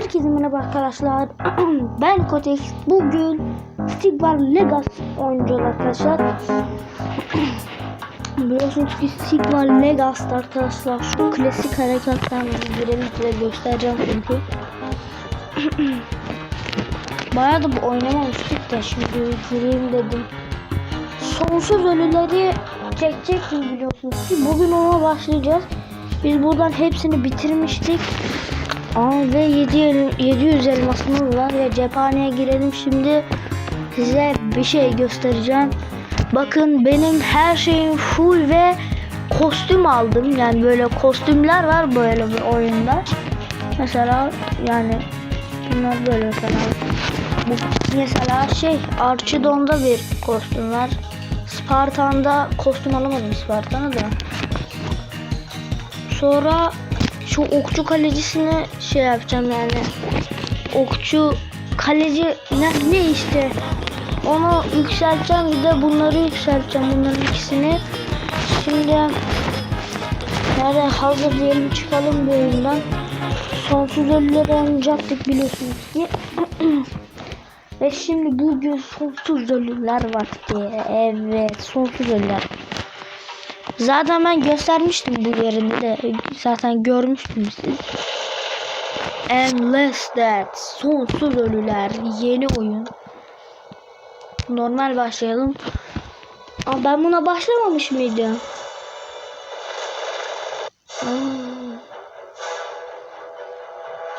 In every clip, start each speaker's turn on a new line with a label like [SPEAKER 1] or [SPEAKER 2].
[SPEAKER 1] Herkese merhaba arkadaşlar. ben Kotex. Bugün Stigbar Legas oynayacağız arkadaşlar. Biliyorsunuz ki Stigbar Legas'ta arkadaşlar şu klasik hareketlerimizi girelim size göstereceğim çünkü. Bayağı da bu oynamamıştık da şimdi gireyim dedim. Sonsuz ölüleri çekecektim biliyorsunuz ki. Bugün ona başlayacağız. Biz buradan hepsini bitirmiştik. Aa, ve 7, 700 elmasımız var ve cephaneye girelim şimdi size bir şey göstereceğim. Bakın benim her şeyim full ve kostüm aldım. Yani böyle kostümler var böyle bir oyunda. Mesela yani bunlar böyle mesela. Bu mesela şey Archidon'da bir kostüm var. Spartan'da kostüm alamadım Spartan'ı da. Sonra şu okçu kalecisini şey yapacağım yani. Okçu kaleci ne, ne işte. Onu yükselteceğim bir de bunları yükselteceğim bunların ikisini. Şimdi nerede hazır diyelim çıkalım bu oyundan. Sonsuz ölüleri oynayacaktık biliyorsunuz ki. Ve şimdi bugün sonsuz ölüler vakti. Evet sonsuz ölüler. Zaten ben göstermiştim bu yerini de. Zaten görmüştüm siz. Endless Death. Sonsuz ölüler. Yeni oyun. Normal başlayalım. Aa, ben buna başlamamış mıydım?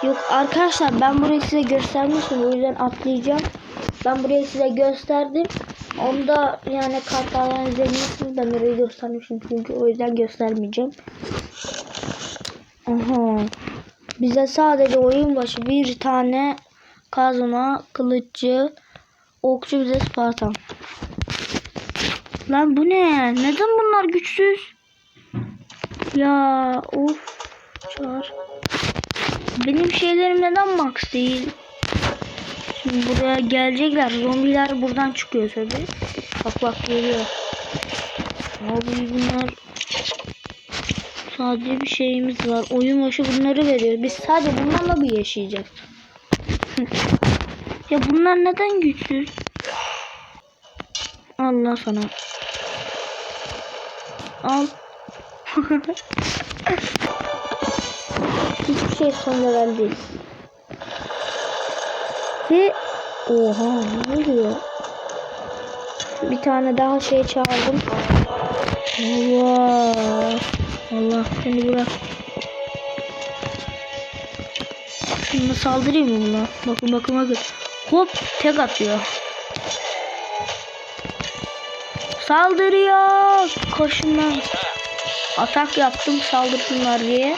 [SPEAKER 1] Yok arkadaşlar ben burayı size göstermiştim. O yüzden atlayacağım. Ben burayı size gösterdim. Onda yani kartlardan izleyebilirsiniz. Ben orayı göstermişim çünkü o yüzden göstermeyeceğim. Aha. Bize sadece oyun başı bir tane kazma, kılıççı, okçu bize Spartan. Lan bu ne? Neden bunlar güçsüz? Ya of. Çağır. Benim şeylerim neden max değil? Şimdi buraya gelecekler. Zombiler buradan çıkıyor tabi. Bak bak geliyor. Abi bunlar sadece bir şeyimiz var. Oyun başı bunları veriyor. Biz sadece bunlarla mı yaşayacağız? ya bunlar neden güçsüz? Allah sana. Al. Hiçbir şey son değil. Ve oha ne oluyor? Bir tane daha şey çağırdım. Allah. Allah seni bırak. Şuna saldırayım mı buna? Bakın bakın bakın. Hop tek atıyor. Saldırıyor. Koşun lan. Atak yaptım saldırsınlar diye.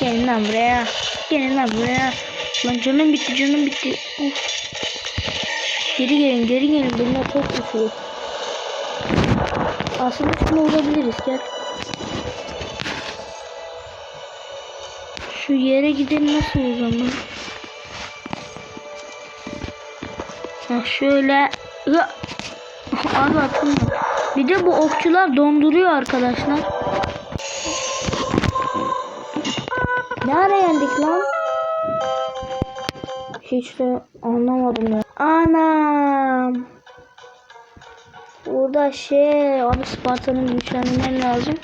[SPEAKER 1] Gelin lan buraya. Gelin lan buraya. Lan canım bitti canım bitti. Geri gelin geri gelin. Benimle çok düşüyor. Aslında şunu vurabiliriz gel. Şu yere gidelim nasıl o zaman? Ha şöyle. Abi atılma. Bir de bu okçular donduruyor arkadaşlar. Ne ara lan? Hiç de anlamadım ya. Anam. Burada şey abi Sparta'nın güçlendirmem lazım.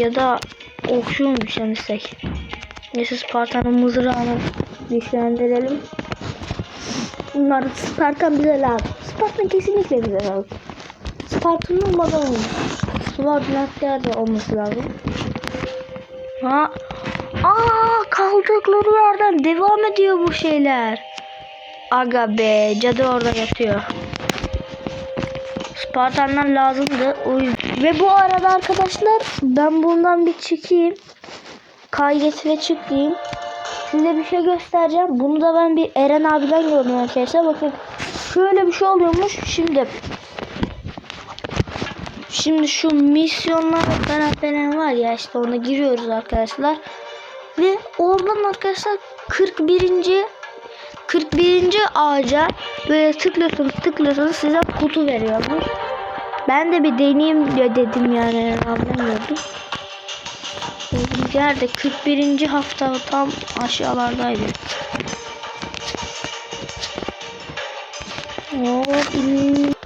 [SPEAKER 1] Ya da okçu mu güçlendirsek? Neyse Sparta'nın mızrağını güçlendirelim. Bunlar Spartan bize lazım. Spartan kesinlikle bize lazım. Spartan'ın olmadan olmuş. Spartan'ın olması lazım. Ha. Aa kaldıkları yerden devam ediyor bu şeyler. Aga be cadı orada yatıyor. Spartanlar lazımdı. O. Ve bu arada arkadaşlar ben bundan bir çıkayım. Kaydet ve çıkayım. Size bir şey göstereceğim. Bunu da ben bir Eren abiden gördüm arkadaşlar. Bakın şöyle bir şey oluyormuş. Şimdi Şimdi şu misyonlar falan var ya işte ona giriyoruz arkadaşlar. Ve oradan arkadaşlar 41. 41. ağaca böyle tıklıyorsunuz tıklıyorsunuz size kutu veriyormuş. Ben de bir deneyeyim diye dedim yani ablam gördü. Yerde 41. hafta tam aşağılardaydı. Hop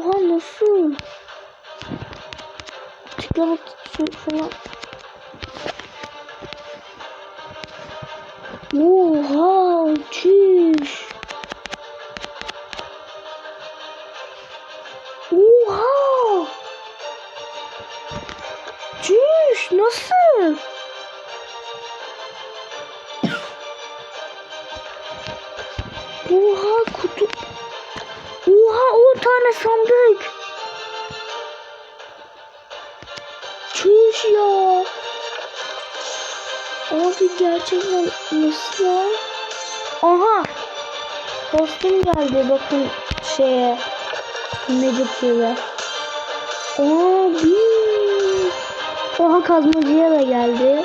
[SPEAKER 1] oha nasıl? Tıkla bak şu, şuna. Oha çüş. Oha. Çüş nasıl? 10 tane sandık. Çüş ya. Abi gerçekten nasıl ya? Aha. Kostüm geldi bakın şeye. Medik'e. Abi. Oha kazmacıya da geldi.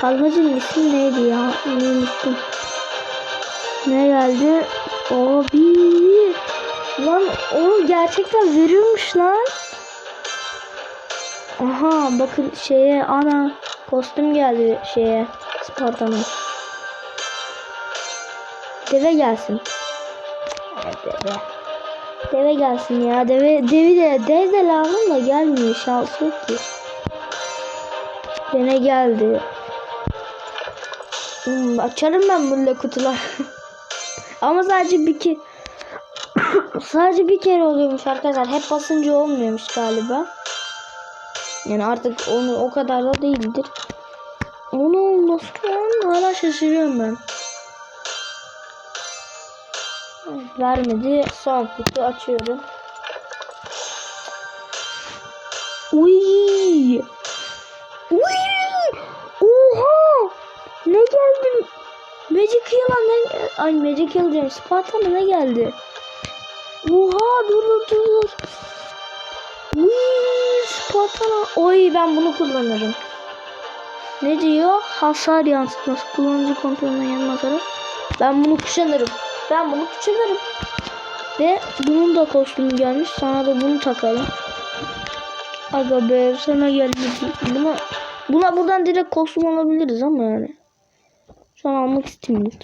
[SPEAKER 1] Kazmacının ismi neydi ya? Unuttum. Ne geldi? Abi. Lan o gerçekten veriyormuş lan. Aha bakın şeye ana kostüm geldi şeye Spartan'a. Deve gelsin. Deve. Deve gelsin ya. Deve, devi de dev de lazım da gelmiyor. Şans yok ki. Gene geldi. Hmm, açarım ben böyle kutular. Ama sadece bir ke sadece bir kere oluyormuş arkadaşlar. Hep basınca olmuyormuş galiba. Yani artık onu o kadar da değildir. Onu nasıl lan? Hala şaşırıyorum ben. Vermedi. Son kutu açıyorum. Uy! Uy! Oha! Ne geldi? Magic Heal'a ne? Ay Magic Heal diyorum. Spartan'a ne geldi? Oha dur dur dur dur. Uy, Spartan'a. Oy ben bunu kullanırım. Ne diyor? Hasar yansıtması. Kullanıcı kontrolüne yanma hasarı. Ben bunu kuşanırım. Ben bunu kuşanırım. Ve bunun da kostümü gelmiş. Sana da bunu takalım. Aga be sana geldi. Buna, buna buradan direkt kostüm alabiliriz ama yani. Şu an almak istemiyorum.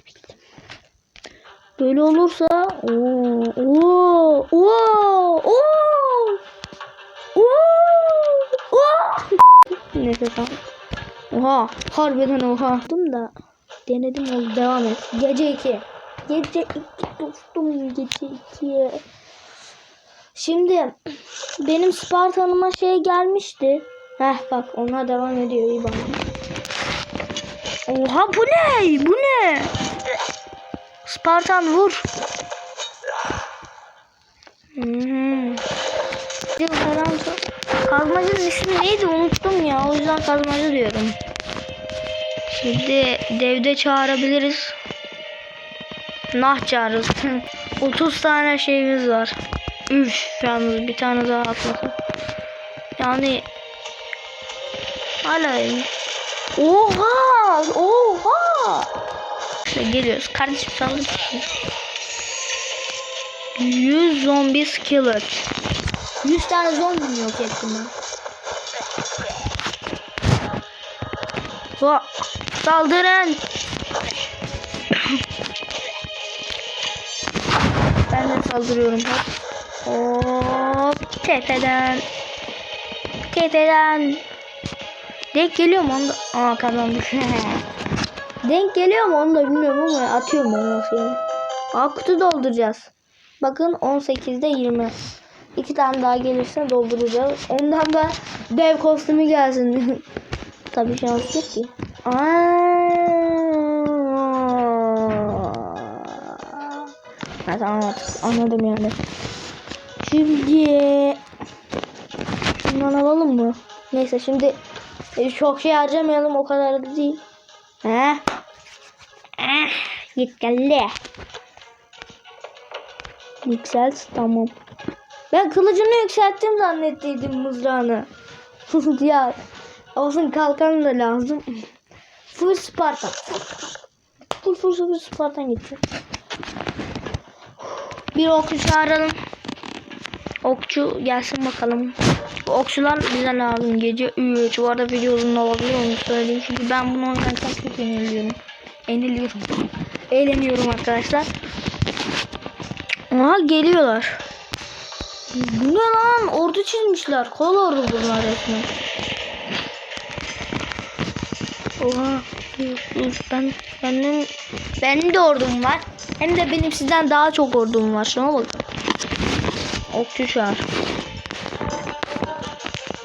[SPEAKER 1] Böyle olursa ooo ooo ooo ooo ooo Nefes al. Oha harbiden oha. Dım da denedim oldu devam et. Gece 2. Gece 2 dostum gece 2. Şimdi benim Spartan'ıma şey gelmişti. Heh bak ona devam ediyor iyi bak. Oha bu ne? Bu ne? Spartan vur. Hmm. Kazmacının ismi neydi unuttum ya. O yüzden kazmacı diyorum. Şimdi devde çağırabiliriz. Nah çağırırız. 30 tane şeyimiz var. Üf yalnız bir tane daha atlasın. Yani hala Oha! Oha! İşte geliyoruz. Kardeşim saldır. 100 zombi skillet. 100 tane zombi mi yok ettim ben? Ho! Saldırın! ben de saldırıyorum. Hop. Hop. Tepeden. Tepeden. Denk geliyor mu. Aa kazandık. Denk geliyor mu onu da bilmiyorum ama atıyorum ben yani. Aa kutu dolduracağız. Bakın 18'de 20. İki tane daha gelirse dolduracağız. Ondan da dev kostümü gelsin. Tabii şans yok ki. Tamam artık anladım yani. Şimdi şundan alalım mı? Neyse şimdi e, çok şey harcamayalım o kadar da değil. He? Git geldi. Yükselt tamam. Ben kılıcını yükselttim zannettiydim mızrağını. ya olsun kalkan da lazım. Full Spartan. Full full full Spartan gitti. Bir okçu çağıralım. Okçu gelsin bakalım. Okçular bize lazım. Gece 3. Bu arada video uzun olabilir onu söyleyeyim. Çünkü ben bunu oynarken çok yeniliyorum. Yeniliyorum. Eğleniyorum arkadaşlar. Aha geliyorlar. Bu ne lan? Ordu çizmişler. Kol ordu bunlar resmen. Oha. Ben, benim, benim de ordum var. Hem de benim sizden daha çok ordum var. Şuna bak. Okçu çağır.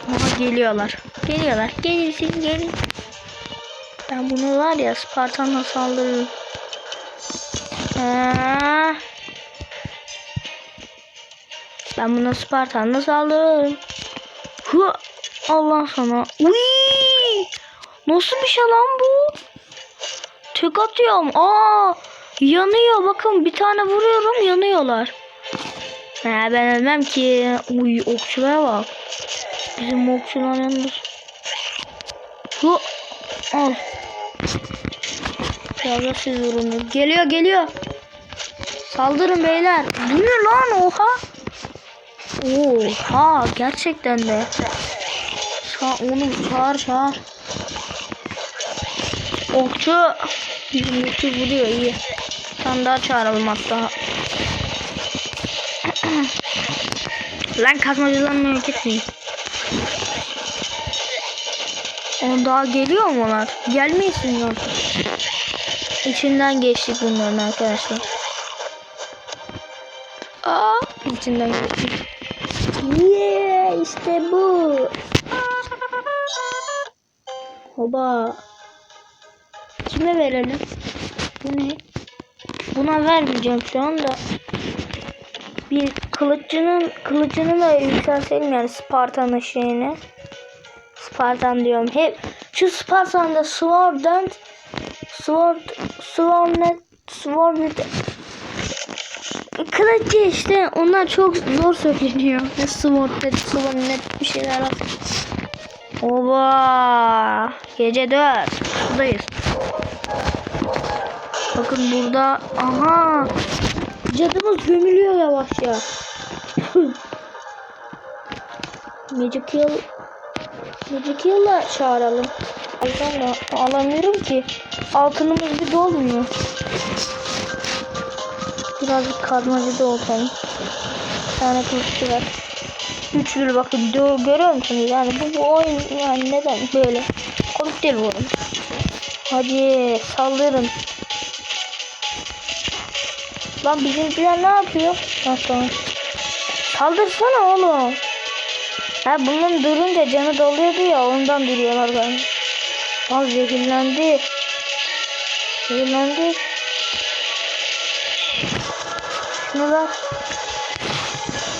[SPEAKER 1] Aha geliyorlar. Geliyorlar. Gelirsin gelin. Ben bunu var ya Spartan'la saldırırım. Aa. Ben buna Spartan'la saldırırım. Hı. Allah sana. Uy! Nasıl bir şey lan bu? Tek atıyorum. Aa! Yanıyor bakın bir tane vuruyorum yanıyorlar. Ha, ben ölmem ki. Uy okçulara bak. Bizim okçular yalnız. Hı. Al. Da siz vurun. Geliyor geliyor. Saldırın beyler. Bu ne lan oha? Oha gerçekten de. Ça onu çağır çağır. Okçu. Bizim okçu vuruyor iyi. Tane daha çağıralım hatta. Lan kazmacılarını yok etmeyin. O daha geliyor mu onlar? Gelmeyin yok. İçinden geçtik bunların arkadaşlar. Aa, içinden geçtik. Yeah, işte bu. Hoba. Kime verelim? Bu ne? Buna vermeyeceğim şu anda. Bir kılıççının kılıcını da yükseltelim yani Spartan'ın şeyini. Spartan diyorum. Hep şu Spartan'da Sword and Sword Swordnet Swordnet Kılıcı işte onlar çok zor söyleniyor. Ne Swordnet Swordnet bir şeyler var. Oba gece 4 buradayız. Bakın burada aha cadımız gömülüyor yavaşça. Magic Hill Magic Hill'la çağıralım. Da alamıyorum ki. Altınımız bir dolmuyor. Birazcık kazmacı da olsayım. Bir tane kılıççı var. Üçlü bakın diyor, görüyor musunuz? Yani bu, bu oyun yani neden böyle? Komik değil bu oyun. Hadi saldırın. Lan bizimkiler ne yapıyor? Ha, tamam. Saldırsana oğlum. Ha bunun durunca canı doluyordu ya ondan duruyorlar ben. Lan zehirlendi. Zehirlendi. Şunu ver.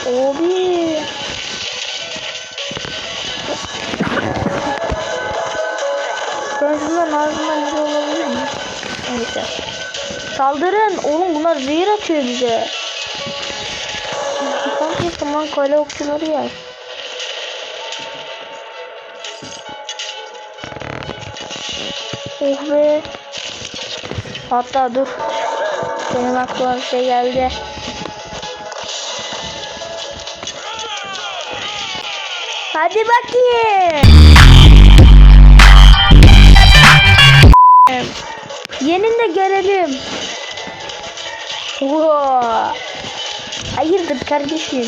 [SPEAKER 1] Abi. Saldırın. Oğlum bunlar zehir atıyor bize. Sanki saman kale okçuları yer. Oh be. Hatta dur. Benim aklıma bir şey geldi. Hadi bakayım. Yenin de görelim. Oo. Hayırdır kardeşim?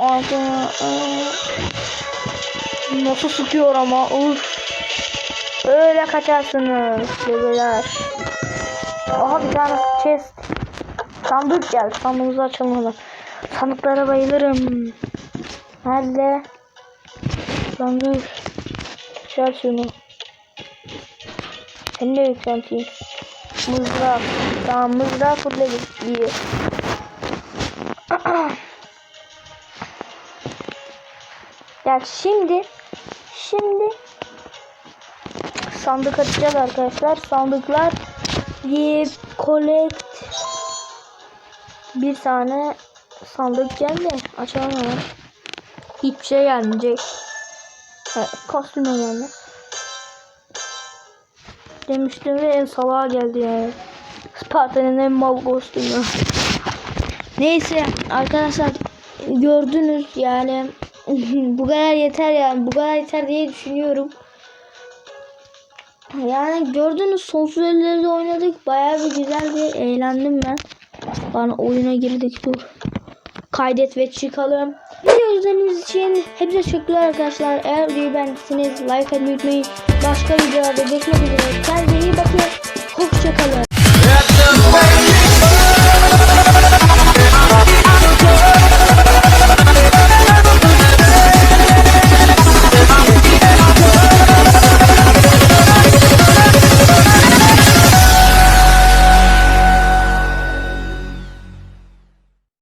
[SPEAKER 1] Ağzına, Nasıl sıkıyor ama uf. Öyle kaçarsınız bebeler. Aha bir tane chest. Sandık geldi. Sandığımızı açalım. Sandıklara bayılırım. Nerede? Sandık. Yükselt şunu. Seni de yükselteyim. Mızrak. Tamam mızrak burada gidiyor. ya şimdi şimdi sandık açacağız arkadaşlar. Sandıklar bir collect bir tane sandık geldi. Açalım hemen. Hiçbir şey gelmeyecek. Evet, kostüme geldi. Demiştim ve en salağa geldi yani. Sparta'nın en mal kostümü. Neyse arkadaşlar gördünüz yani bu kadar yeter yani bu kadar yeter diye düşünüyorum. Yani gördünüz sonsuz elleri de oynadık. Bayağı bir güzel bir eğlendim ben. Bana oyuna girdik dur. Kaydet ve çıkalım. Video izlediğiniz için hepinize teşekkürler arkadaşlar. Eğer videoyu beğendiyseniz like atmayı unutmayın. Başka videolarda görüşmek üzere. Kendinize iyi bakın. Hoşçakalın.